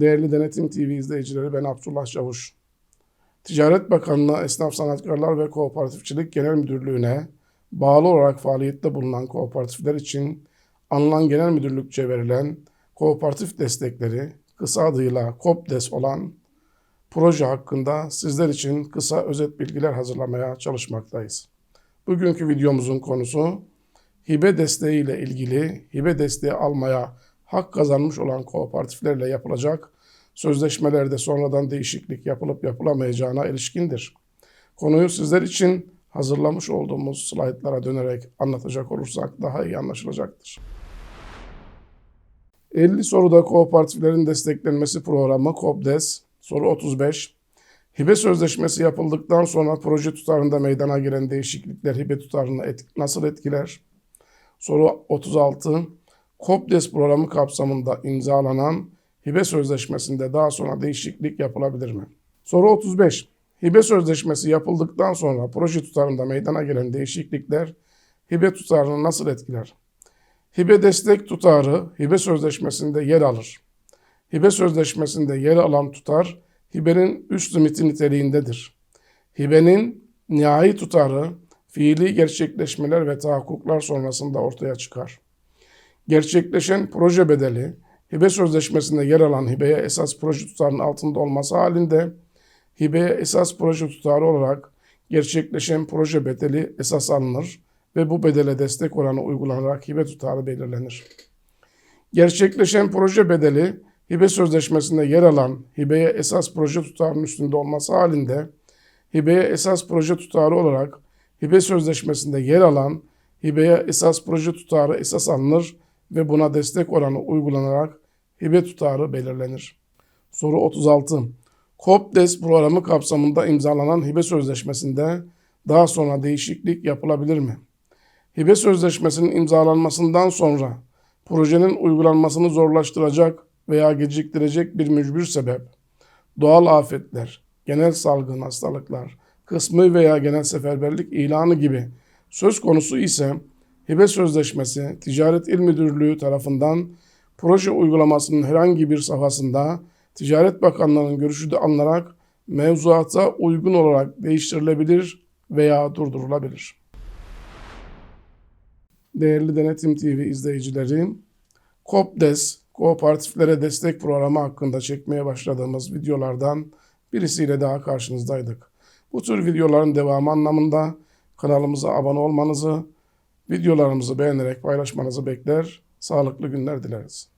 Değerli Denetim TV izleyicileri ben Abdullah Çavuş. Ticaret Bakanlığı Esnaf Sanatkarlar ve Kooperatifçilik Genel Müdürlüğü'ne bağlı olarak faaliyette bulunan kooperatifler için anılan genel müdürlükçe verilen kooperatif destekleri kısa adıyla KOPDES olan proje hakkında sizler için kısa özet bilgiler hazırlamaya çalışmaktayız. Bugünkü videomuzun konusu hibe desteği ile ilgili hibe desteği almaya hak kazanmış olan kooperatiflerle yapılacak sözleşmelerde sonradan değişiklik yapılıp yapılamayacağına ilişkindir. Konuyu sizler için hazırlamış olduğumuz slaytlara dönerek anlatacak olursak daha iyi anlaşılacaktır. 50 soruda kooperatiflerin desteklenmesi programı KOPDES soru 35 Hibe sözleşmesi yapıldıktan sonra proje tutarında meydana gelen değişiklikler hibe tutarını et- nasıl etkiler? Soru 36. KOPDES programı kapsamında imzalanan hibe sözleşmesinde daha sonra değişiklik yapılabilir mi? Soru 35. Hibe sözleşmesi yapıldıktan sonra proje tutarında meydana gelen değişiklikler hibe tutarını nasıl etkiler? Hibe destek tutarı hibe sözleşmesinde yer alır. Hibe sözleşmesinde yer alan tutar hibenin üst limiti niteliğindedir. Hibenin nihai tutarı fiili gerçekleşmeler ve tahakkuklar sonrasında ortaya çıkar. Gerçekleşen proje bedeli hibe sözleşmesinde yer alan hibeye esas proje tutarının altında olması halinde hibeye esas proje tutarı olarak gerçekleşen proje bedeli esas alınır ve bu bedele destek oranı uygulanarak hibe tutarı belirlenir. Gerçekleşen proje bedeli hibe sözleşmesinde yer alan hibeye esas proje tutarının üstünde olması halinde hibeye esas proje tutarı olarak hibe sözleşmesinde yer alan hibeye esas proje tutarı esas alınır ve buna destek oranı uygulanarak hibe tutarı belirlenir. Soru 36. KOPDES programı kapsamında imzalanan hibe sözleşmesinde daha sonra değişiklik yapılabilir mi? Hibe sözleşmesinin imzalanmasından sonra projenin uygulanmasını zorlaştıracak veya geciktirecek bir mücbir sebep, doğal afetler, genel salgın hastalıklar, kısmi veya genel seferberlik ilanı gibi söz konusu ise hibe sözleşmesi Ticaret İl Müdürlüğü tarafından proje uygulamasının herhangi bir safhasında Ticaret Bakanlığı'nın görüşü de alınarak mevzuata uygun olarak değiştirilebilir veya durdurulabilir. Değerli Denetim TV izleyicileri, KOPDES, Kooperatiflere Destek Programı hakkında çekmeye başladığımız videolardan birisiyle daha karşınızdaydık. Bu tür videoların devamı anlamında kanalımıza abone olmanızı, videolarımızı beğenerek paylaşmanızı bekler, sağlıklı günler dileriz.